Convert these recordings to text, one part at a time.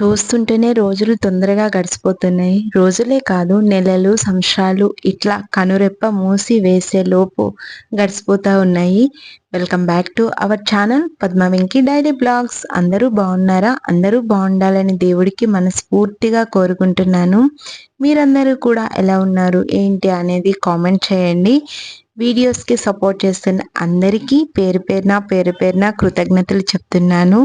చూస్తుంటేనే రోజులు తొందరగా గడిచిపోతున్నాయి. రోజులే కాదు నెలలు, సంవత్సరాలు ఇట్లా కనురెప్ప మూసి వేసే లోపు గడిచిపోతా ఉన్నాయి. Welcome back to our channel Padma Venki daily blogs. అందరూ బాగున్నారా? అందరూ బాగుండాలని దేవుడికి మనస్ఫూర్తిగా కోరుకుంటున్నాను. మీరందరూ కూడా ఎలా ఉన్నారు ఏంటి అనేది కామెంట్ చేయండి. వీడియోస్కి సపోర్ట్ చేస్తున్న అందరికీ పేరు పేరున పేరు పేరున కృతజ్ఞతలు చెప్తున్నాను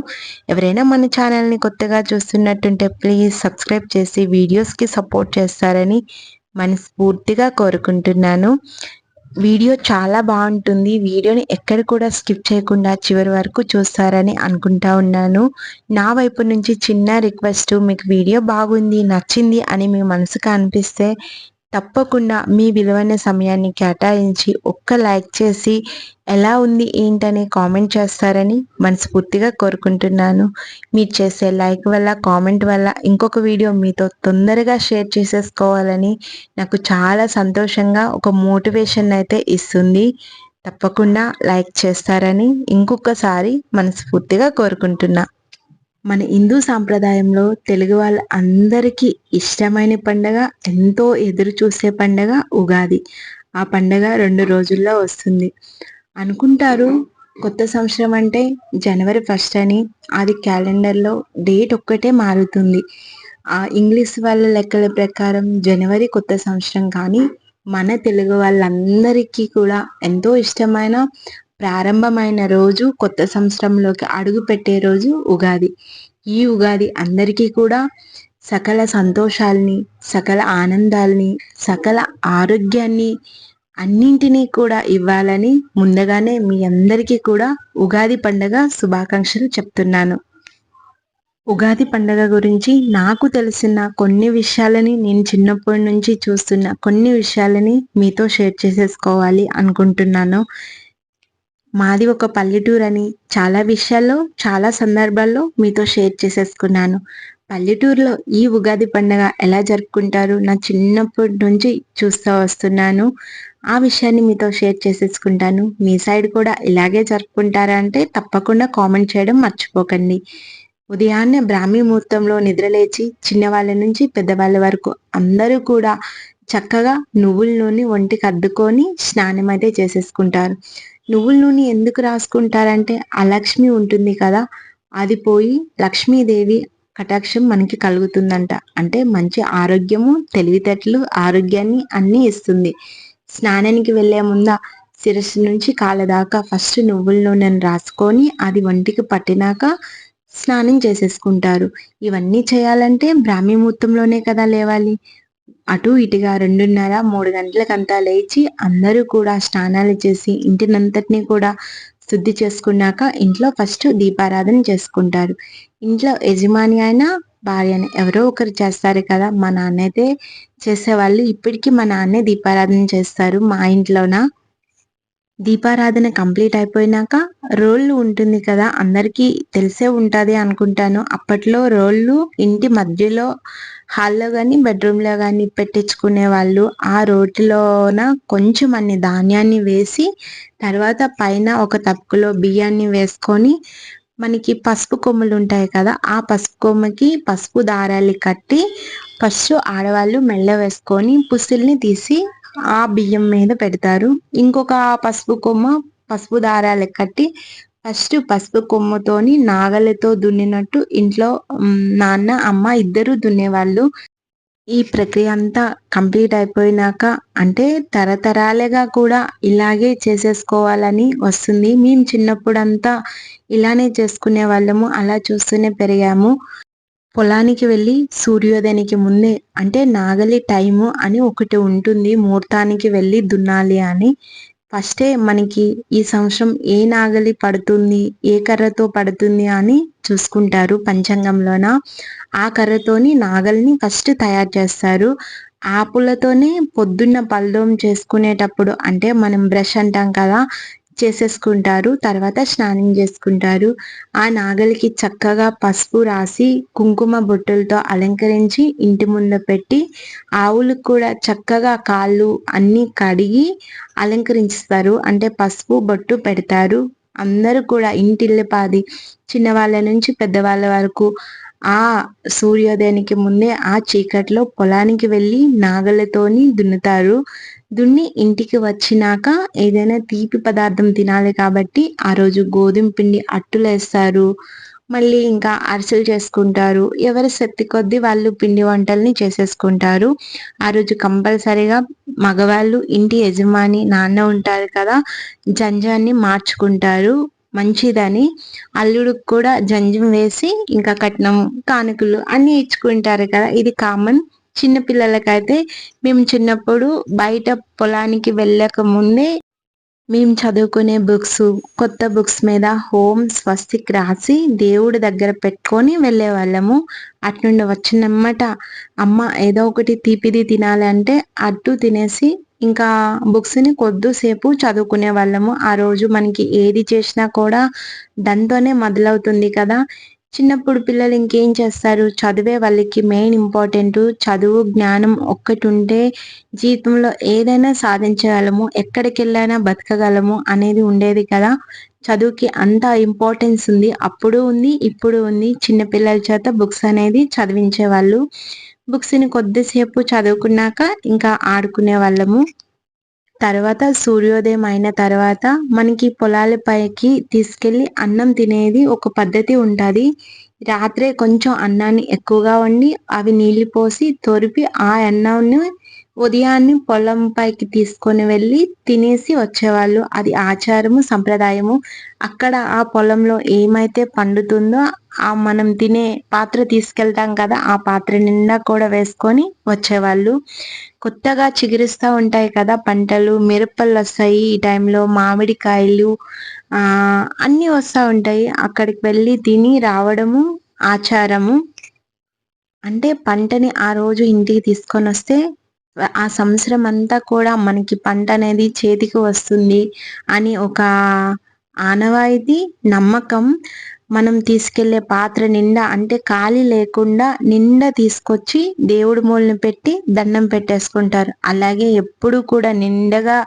ఎవరైనా మన ఛానల్ని కొత్తగా చూస్తున్నట్టుంటే ప్లీజ్ సబ్స్క్రైబ్ చేసి వీడియోస్కి సపోర్ట్ చేస్తారని మనస్ఫూర్తిగా కోరుకుంటున్నాను వీడియో చాలా బాగుంటుంది. వీడియోని ఎక్కడ కూడా స్కిప్ చేయకుండా చివరి వరకు చూస్తారని అనుకుంటా ఉన్నాను. నా వైపు నుంచి చిన్న రిక్వెస్ట్ మీకు వీడియో బాగుంది నచ్చింది అని మీ మనసుకు అనిపిస్తే తప్పకుండా మీ విలువైన సమయాన్ని కేటాయించి ఒక్క లైక్ చేసి ఎలా ఉంది ఏంటని కామెంట్ చేస్తారని మనస్ఫూర్తిగా కోరుకుంటున్నాను. మీరు చేసే లైక్ వల్ల కామెంట్ వల్ల ఇంకొక వీడియో మీతో తొందరగా షేర్ చేసేసుకోవాలని నాకు చాలా సంతోషంగా ఒక మోటివేషన్ అయితే ఇస్తుంది. తప్పకుండా లైక్ చేస్తారని ఇంకొకసారి మనస్ఫూర్తిగా కోరుకుంటున్నా. మన హిందూ సాంప్రదాయంలో తెలుగు వాళ్ళ అందరికీ ఇష్టమైన పండగ ఎంతో ఎదురు చూసే పండగ ఉగాది. ఆ పండగ రెండు రోజుల్లో వస్తుంది. అనుకుంటారు కొత్త సంవత్సరం అంటే జనవరి ఫస్ట్ అని అది క్యాలెండర్లో డేట్ ఒక్కటే మారుతుంది. ఆ ఇంగ్లీష్ వాళ్ళ లెక్కల ప్రకారం జనవరి కొత్త సంవత్సరం కానీ మన తెలుగు వాళ్ళందరికీ కూడా ఎంతో ఇష్టమైన ప్రారంభమైన రోజు కొత్త సంవత్సరంలోకి అడుగు పెట్టే రోజు ఉగాది. ఈ ఉగాది అందరికీ కూడా సకల సంతోషాల్ని సకల ఆనందాల్ని సకల ఆరోగ్యాన్ని అన్నింటినీ కూడా ఇవ్వాలని ముందుగానే మీ అందరికీ కూడా ఉగాది పండగ శుభాకాంక్షలు చెప్తున్నాను. ఉగాది పండగ గురించి నాకు తెలిసిన కొన్ని విషయాలని నేను చిన్నప్పటి నుంచి చూస్తున్న కొన్ని విషయాలని మీతో షేర్ చేసేసుకోవాలి అనుకుంటున్నాను. మాది ఒక పల్లెటూరు అని చాలా విషయాల్లో చాలా సందర్భాల్లో మీతో షేర్ చేసేసుకున్నాను. పల్లెటూరులో ఈ ఉగాది పండుగ ఎలా జరుపుకుంటారు? నా చిన్నప్పటి నుంచి చూస్తూ వస్తున్నాను. ఆ విషయాన్ని మీతో షేర్ చేసేసుకుంటాను. మీ సైడ్ కూడా ఇలాగే జరుపుకుంటారా అంటే తప్పకుండా కామెంట్ చేయడం మర్చిపోకండి. ఉదయాన్నే బ్రాహ్మీ ముహూర్తంలో నిద్రలేచి చిన్నవాళ్ళ నుంచి పెద్దవాళ్ళ వరకు అందరూ కూడా చక్కగా నువ్వుల నూనె ఒంటికి అద్దుకొని స్నానం అయితే చేసేసుకుంటారు. నువ్వుల నూనె ఎందుకు రాసుకుంటారంటే లక్ష్మి ఉంటుంది కదా అది పోయి లక్ష్మీదేవి కటాక్షం మనకి కలుగుతుందంట. అంటే మంచి ఆరోగ్యము తెలివితేటలు ఆరోగ్యాన్ని అన్నీ ఇస్తుంది. స్నానానికి వెళ్ళే ముందా శిరస్సు నుంచి కాళ్ళ దాకా ఫస్ట్ నువ్వుల నూనెను రాసుకొని అది ఒంటికి పట్టినాక స్నానం చేసేసుకుంటారు. ఇవన్నీ చేయాలంటే బ్రాహ్మీ ముహూర్తంలోనే కదా లేవాలి. అటు ఇటుగా రెండున్నర మూడు గంటలకంతా లేచి అందరూ కూడా స్నానాలు చేసి ఇంటినంతటిని కూడా శుద్ధి చేసుకున్నాక ఇంట్లో ఫస్ట్ దీపారాధన చేసుకుంటారు. ఇంట్లో యజమాని అయినా భార్యని ఎవరో ఒకరు చేస్తారు కదా మా నాన్న అయితే చేసేవాళ్ళు. ఇప్పటికీ మా నాన్నే దీపారాధన చేస్తారు మా ఇంట్లోన? దీపారాధన కంప్లీట్ అయిపోయినాక రోళ్ళు ఉంటుంది కదా అందరికీ తెలిసే ఉంటుంది అనుకుంటాను. అప్పట్లో రోళ్ళు ఇంటి మధ్యలో హాల్లో కానీ బెడ్రూమ్లో కానీ పెట్టించుకునే వాళ్ళు ఆ రోటిలోన కొంచెం అన్ని ధాన్యాన్ని వేసి తర్వాత పైన ఒక తప్పులో బియ్యాన్ని వేసుకొని మనకి పసుపు కొమ్ములు ఉంటాయి కదా ఆ పసుపు కొమ్మకి పసుపు దారాలు కట్టి ఫస్ట్ ఆడవాళ్ళు మెల్ల వేసుకొని పుస్తుల్ని తీసి ఆ బియ్యం మీద పెడతారు. ఇంకొక పసుపు కొమ్మ పసుపు దారాలు కట్టి ఫస్ట్ పసుపు కొమ్మతోని నాగలతో దున్నినట్టు ఇంట్లో నాన్న అమ్మ ఇద్దరు దున్నేవాళ్ళు. ఈ ప్రక్రియ అంతా కంప్లీట్ అయిపోయినాక అంటే తరతరాలుగా కూడా ఇలాగే చేసేసుకోవాలని వస్తుంది. మేము చిన్నప్పుడంతా ఇలానే చేసుకునే వాళ్ళము అలా చూస్తూనే పెరిగాము. పొలానికి వెళ్ళి సూర్యోదయానికి ముందే అంటే నాగలి టైము అని ఒకటి ఉంటుంది ముహూర్తానికి వెళ్ళి దున్నాలి అని. ఫస్టే మనకి ఈ సంవత్సరం ఏ నాగలి పడుతుంది ఏ కర్రతో పడుతుంది అని చూసుకుంటారు పంచాంగంలోన. ఆ కర్రతోని నాగలిని ఫస్ట్ తయారు చేస్తారు. ఆపులతోనే పొద్దున్న పల్దోం చేసుకునేటప్పుడు అంటే మనం బ్రష్ అంటాం కదా చేసేసుకుంటారు తర్వాత స్నానం చేసుకుంటారు. ఆ నాగలికి చక్కగా పసుపు రాసి కుంకుమ బొట్టులతో అలంకరించి ఇంటి ముందు పెట్టి ఆవులకు కూడా చక్కగా కాళ్ళు అన్నీ కడిగి అలంకరించిస్తారు అంటే పసుపు బొట్టు పెడతారు. అందరూ కూడా ఇంటిల్లిపాది చిన్నవాళ్ళ నుంచి పెద్దవాళ్ళ వరకు ఆ సూర్యోదయానికి ముందే ఆ చీకట్లో పొలానికి వెళ్ళి నాగలతోని దున్నుతారు. దున్ని ఇంటికి వచ్చినాక ఏదైనా తీపి పదార్థం తినాలి కాబట్టి ఆ రోజు గోధుమ పిండి అట్టులేస్తారు మళ్ళీ ఇంకా అరిసెలు చేసుకుంటారు. ఎవరి శక్తి కొద్దీ వాళ్ళు పిండి వంటల్ని చేసేసుకుంటారు. ఆ రోజు కంపల్సరీగా మగవాళ్ళు ఇంటి యజమాని నాన్న ఉంటారు కదా జంజాన్ని మార్చుకుంటారు. మంచిదని అల్లుడికి కూడా జంజం వేసి ఇంకా కట్నం కానుకలు అన్ని ఇచ్చుకుంటారు కదా. ఇది కామన్ చిన్నపిల్లలకైతే మేము చిన్నప్పుడు బయట పొలానికి వెళ్ళక ముందే మేము చదువుకునే బుక్స్ కొత్త బుక్స్ మీద హోమ్ స్వస్తిక్ రాసి దేవుడి దగ్గర పెట్టుకొని వెళ్ళే వాళ్ళము అట్నుండి వచ్చినమ్మట అమ్మ ఏదో ఒకటి తీపిది తినాలి అంటే అట్టు తినేసి ఇంకా బుక్స్ని కొద్దిసేపు చదువుకునే వాళ్ళము ఆ రోజు మనకి ఏది చేసినా కూడా దాంతోనే మొదలవుతుంది కదా. చిన్నప్పుడు పిల్లలు ఇంకేం చేస్తారు? చదివే వాళ్ళకి మెయిన్ ఇంపార్టెంట్ చదువు జ్ఞానం ఒక్కటి ఉంటే జీవితంలో ఏదైనా సాధించగలము ఎక్కడికి వెళ్ళైనా బతకగలము అనేది ఉండేది కదా. చదువుకి అంత ఇంపార్టెన్స్ ఉంది. అప్పుడు ఉంది ఇప్పుడు ఉంది. చిన్నపిల్లల చేత బుక్స్ అనేది చదివించే వాళ్ళు బుక్స్ని కొద్దిసేపు చదువుకున్నాక ఇంకా ఆడుకునే వాళ్ళము తర్వాత సూర్యోదయం అయిన తర్వాత మనకి పొలాల పైకి తీసుకెళ్ళి అన్నం తినేది ఒక పద్ధతి ఉంటుంది. రాత్రే కొంచెం అన్నాన్ని ఎక్కువగా వండి అవి నీళ్ళు పోసి తొరిపి ఆ అన్నాన్ని ఉదయాన్నే పొలం పైకి తీసుకొని వెళ్ళి తినేసి వచ్చేవాళ్ళు. అది ఆచారము సంప్రదాయము. అక్కడ ఆ పొలంలో ఏమైతే పండుతుందో ఆ మనం తినే పాత్ర తీసుకెళ్తాం కదా ఆ పాత్ర నిండా కూడా వేసుకొని వచ్చేవాళ్ళు. కొత్తగా చిగురిస్తూ ఉంటాయి కదా పంటలు మిరపలు వస్తాయి ఈ టైంలో మామిడికాయలు ఆ అన్నీ వస్తూ ఉంటాయి. అక్కడికి వెళ్ళి తిని రావడము ఆచారము. అంటే పంటని ఆ రోజు ఇంటికి తీసుకొని వస్తే ఆ సంవత్సరం అంతా కూడా మనకి పంట అనేది చేతికి వస్తుంది అని ఒక ఆనవాయితీ నమ్మకం మనం తీసుకెళ్ళే పాత్ర నిండా అంటే ఖాళీ లేకుండా నిండా తీసుకొచ్చి దేవుడి మూలని పెట్టి దండం పెట్టేసుకుంటారు. అలాగే ఎప్పుడు కూడా నిండగా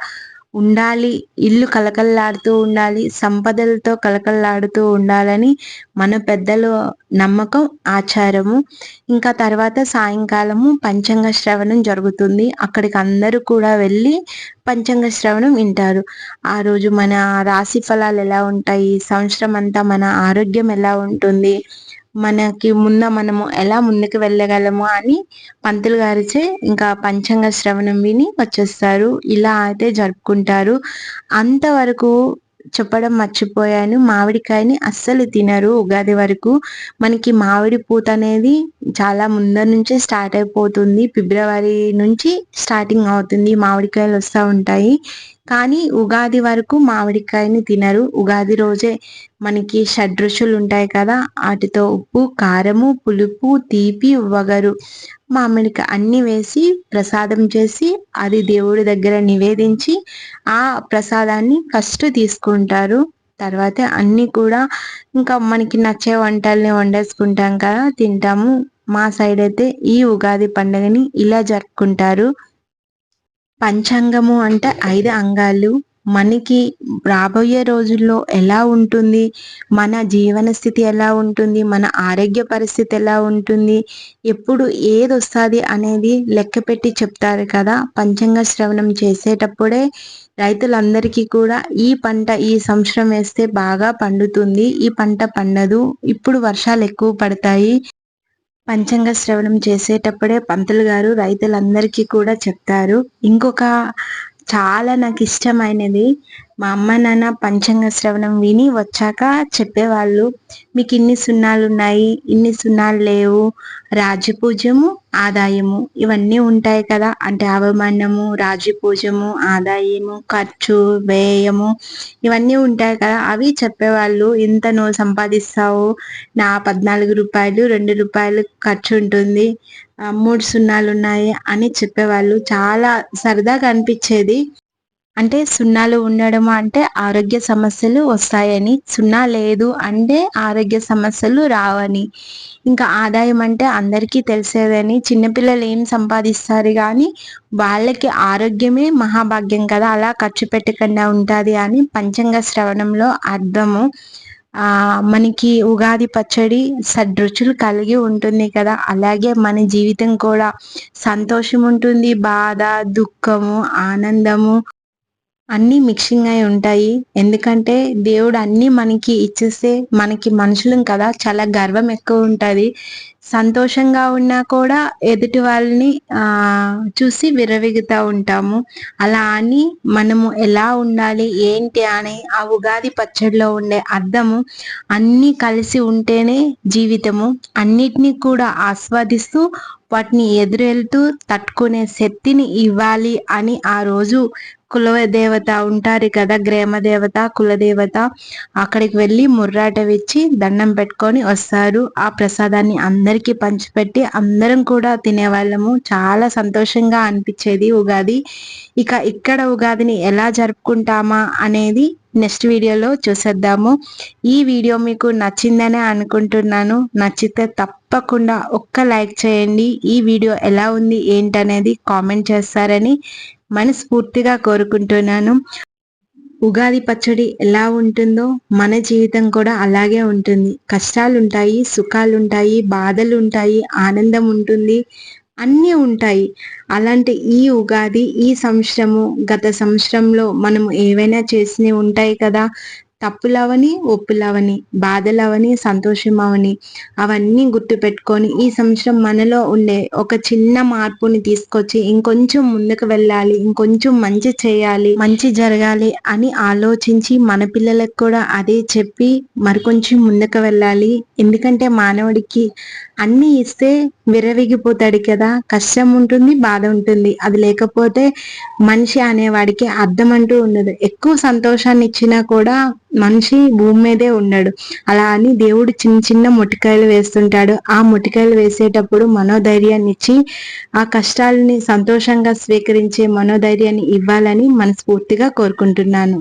ఉండాలి ఇల్లు కలకల్లాడుతూ ఉండాలి సంపదలతో కలకల్లాడుతూ ఉండాలని మన పెద్దలు నమ్మకం ఆచారము. ఇంకా తర్వాత సాయంకాలము పంచంగ శ్రవణం జరుగుతుంది. అక్కడికి అందరూ కూడా వెళ్ళి పంచంగ శ్రవణం వింటారు. ఆ రోజు మన రాశి ఫలాలు ఎలా ఉంటాయి? సంవత్సరం అంతా మన ఆరోగ్యం ఎలా ఉంటుంది? మనకి ముంద మనము ఎలా ముందుకు వెళ్ళగలము అని పంతులు గారిచే ఇంకా పంచంగ శ్రవణం విని వచ్చేస్తారు. ఇలా అయితే జరుపుకుంటారు. అంతవరకు చెప్పడం మర్చిపోయాను. మామిడికాయని అస్సలు తినరు ఉగాది వరకు. మనకి మామిడి పూత అనేది చాలా ముందర నుంచే స్టార్ట్ అయిపోతుంది. ఫిబ్రవరి నుంచి స్టార్టింగ్ అవుతుంది. మామిడికాయలు వస్తూ ఉంటాయి. కానీ ఉగాది వరకు మామిడికాయని తినరు. ఉగాది రోజే మనకి షడ్రుచులు ఉంటాయి కదా వాటితో ఉప్పు కారము పులుపు తీపి వగరు మామిడికాయ అన్ని వేసి ప్రసాదం చేసి అది దేవుడి దగ్గర నివేదించి ఆ ప్రసాదాన్ని ఫస్ట్ తీసుకుంటారు. తర్వాత అన్ని కూడా ఇంకా మనకి నచ్చే వంటల్ని వండేసుకుంటాం కదా తింటాము. మా సైడ్ అయితే ఈ ఉగాది పండుగని ఇలా జరుపుకుంటారు. పంచాంగము అంటే ఐదు అంగాలు. మనకి రాబోయే రోజుల్లో ఎలా ఉంటుంది? మన జీవన స్థితి ఎలా ఉంటుంది? మన ఆరోగ్య పరిస్థితి ఎలా ఉంటుంది? ఎప్పుడు ఏది వస్తుంది అనేది లెక్క పెట్టి చెప్తారు కదా. పంచాంగ శ్రవణం చేసేటప్పుడే రైతులందరికీ కూడా ఈ పంట ఈ సంవత్సరం వేస్తే బాగా పండుతుంది. ఈ పంట పండదు. ఇప్పుడు వర్షాలు ఎక్కువ పడతాయి. పంచాంగ శ్రవణం చేసేటప్పుడే పంతులు గారు రైతులందరికీ కూడా చెప్తారు. ఇంకొక చాలా నాకు ఇష్టమైనది మా అమ్మ నాన్న పంచాంగ శ్రవణం విని వచ్చాక చెప్పేవాళ్ళు మీకు ఇన్ని సున్నాలు ఉన్నాయి ఇన్ని సున్నాలు లేవు రాజపూజము ఆదాయము ఇవన్నీ ఉంటాయి కదా అంటే అవమానము రాజపూజము ఆదాయము ఖర్చు వ్యయము ఇవన్నీ ఉంటాయి కదా అవి చెప్పేవాళ్ళు ఇంత నువ్వు సంపాదిస్తావు నా పద్నాలుగు రూపాయలు రెండు రూపాయలు ఖర్చు ఉంటుంది మూడు సున్నాలు ఉన్నాయి అని చెప్పేవాళ్ళు. చాలా సరదాగా అనిపించేది. అంటే సున్నాలు ఉండడం అంటే ఆరోగ్య సమస్యలు వస్తాయని. సున్నా లేదు అంటే ఆరోగ్య సమస్యలు రావని. ఇంకా ఆదాయం అంటే అందరికీ తెలిసేదని. చిన్నపిల్లలు ఏం సంపాదిస్తారు కానీ వాళ్ళకి ఆరోగ్యమే మహాభాగ్యం కదా. అలా ఖర్చు పెట్టకుండా ఉంటుంది అని పంచంగ శ్రవణంలో అర్థము. ఆ మనకి ఉగాది పచ్చడి సడ్రుచులు కలిగి ఉంటుంది కదా. అలాగే మన జీవితం కూడా సంతోషం ఉంటుంది. బాధ దుఃఖము ఆనందము. అన్నీ మిక్సింగ్ అయి ఉంటాయి. ఎందుకంటే దేవుడు అన్నీ మనకి ఇచ్చేస్తే మనకి మనుషులం కదా. చాలా గర్వం ఎక్కువ ఉంటుంది. సంతోషంగా ఉన్నా కూడా ఎదుటి వాళ్ళని ఆ చూసి విరవిగుతూ ఉంటాము. అలా అని మనము ఎలా ఉండాలి ఏంటి అని ఆ ఉగాది పచ్చడిలో ఉండే అర్థము అన్నీ కలిసి ఉంటేనే జీవితము. అన్నిటినీ కూడా ఆస్వాదిస్తూ వాటిని ఎదురెళ్తూ తట్టుకునే శక్తిని ఇవ్వాలి అని ఆ రోజు కుల దేవత ఉంటారు కదా గ్రామ దేవత కులదేవత అక్కడికి వెళ్ళి ముర్రాట వెచ్చి దండం పెట్టుకొని వస్తారు. ఆ ప్రసాదాన్ని అందరికీ పంచిపెట్టి అందరం కూడా తినేవాళ్ళము. చాలా సంతోషంగా అనిపించేది ఉగాది. ఇక ఇక్కడ ఉగాదిని ఎలా జరుపుకుంటామా అనేది నెక్స్ట్ వీడియోలో చూసేద్దాము. ఈ వీడియో మీకు నచ్చిందనే అనుకుంటున్నాను. నచ్చితే తప్పకుండా ఒక్క లైక్ చేయండి. ఈ వీడియో ఎలా ఉంది ఏంటనేది కామెంట్ చేస్తారని మనస్ఫూర్తిగా కోరుకుంటున్నాను. ఉగాది పచ్చడి ఎలా ఉంటుందో మన జీవితం కూడా అలాగే ఉంటుంది. కష్టాలుంటాయి సుఖాలుంటాయి బాధలు ఉంటాయి ఆనందం ఉంటుంది. అన్నీ ఉంటాయి. అలాంటి ఈ ఉగాది ఈ సంవత్సరము గత సంవత్సరంలో మనం ఏవైనా చేసినవి ఉంటాయి కదా తప్పులవని ఒప్పులవని బాధలవని సంతోషం అవని అవన్నీ గుర్తు పెట్టుకొని ఈ సంవత్సరం మనలో ఉండే ఒక చిన్న మార్పుని తీసుకొచ్చి ఇంకొంచెం ముందుకు వెళ్ళాలి ఇంకొంచెం మంచి చేయాలి మంచి జరగాలి అని ఆలోచించి మన పిల్లలకు కూడా అదే చెప్పి మరికొంచెం ముందుకు వెళ్ళాలి. ఎందుకంటే మానవుడికి అన్ని ఇస్తే విరవిగిపోతాడు కదా కష్టం ఉంటుంది బాధ ఉంటుంది. అది లేకపోతే మనిషి అనేవాడికి అర్థం అంటూ ఉండదు. ఎక్కువ సంతోషాన్ని ఇచ్చినా కూడా మనిషి భూమి మీదే ఉన్నాడు. అలా అని దేవుడు చిన్న చిన్న మొటికాయలు వేస్తుంటాడు. ఆ మొటికాయలు వేసేటప్పుడు మనోధైర్యాన్ని ఇచ్చి ఆ కష్టాలని సంతోషంగా స్వీకరించే మనోధైర్యాన్ని ఇవ్వాలని మనస్ఫూర్తిగా కోరుకుంటున్నాను.